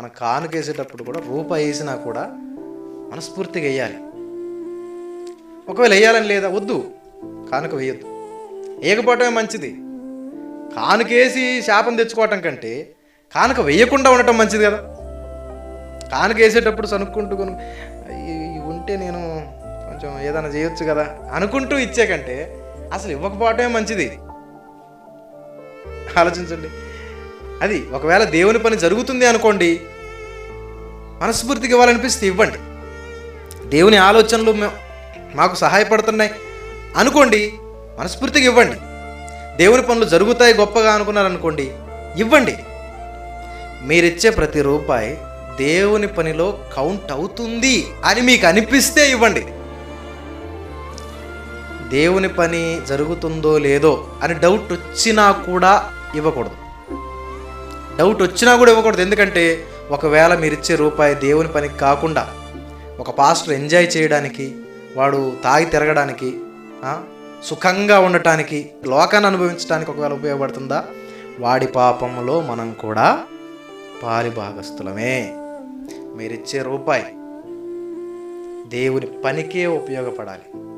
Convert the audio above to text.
మనం కానుకేసేటప్పుడు కూడా రూపాయి వేసినా కూడా మనస్ఫూర్తిగా వేయాలి. ఒకవేళ వేయాలని లేదా వద్దు కానుక వేయొద్దు. వేయకపోవటమే మంచిది. కానుకేసి శాపం తెచ్చుకోవటం కంటే కానుక వేయకుండా ఉండటం మంచిది కదా. కానుక వేసేటప్పుడు సనుక్కుంటూ కొను ఉంటే నేను కొంచెం ఏదైనా చేయొచ్చు కదా అనుకుంటూ ఇచ్చే కంటే అసలు ఇవ్వకపోవటమే మంచిది. ఆలోచించండి. అది ఒకవేళ దేవుని పని జరుగుతుంది అనుకోండి మనస్ఫూర్తిగా ఇవ్వాలనిపిస్తే ఇవ్వండి. దేవుని ఆలోచనలు మాకు సహాయపడుతున్నాయి. అనుకోండి మనస్ఫూర్తిగా ఇవ్వండి. దేవుని పనులు జరుగుతాయి గొప్పగా అనుకున్నారనుకోండి ఇవ్వండి. మీరిచ్చే ప్రతి రూపాయి దేవుని పనిలో కౌంట్ అవుతుంది అని మీకు అనిపిస్తే ఇవ్వండి. దేవుని పని జరుగుతుందో లేదో అని డౌట్ వచ్చినా కూడా ఇవ్వకూడదు. డౌట్ వచ్చినా కూడా ఇవ్వకూడదు. ఎందుకంటే ఒకవేళ మీరు ఇచ్చే రూపాయి దేవుని పనికి కాకుండా ఒక పాస్టర్ ఎంజాయ్ చేయడానికి వాడు తాగి తిరగడానికి సుఖంగా ఉండటానికి లోకాన్ని అనుభవించడానికి ఒకవేళ ఉపయోగపడుతుందా? వాడి పాపంలో మనం కూడా పాలిభాగస్థులమే. మీరిచ్చే రూపాయి దేవుని పనికే ఉపయోగపడాలి.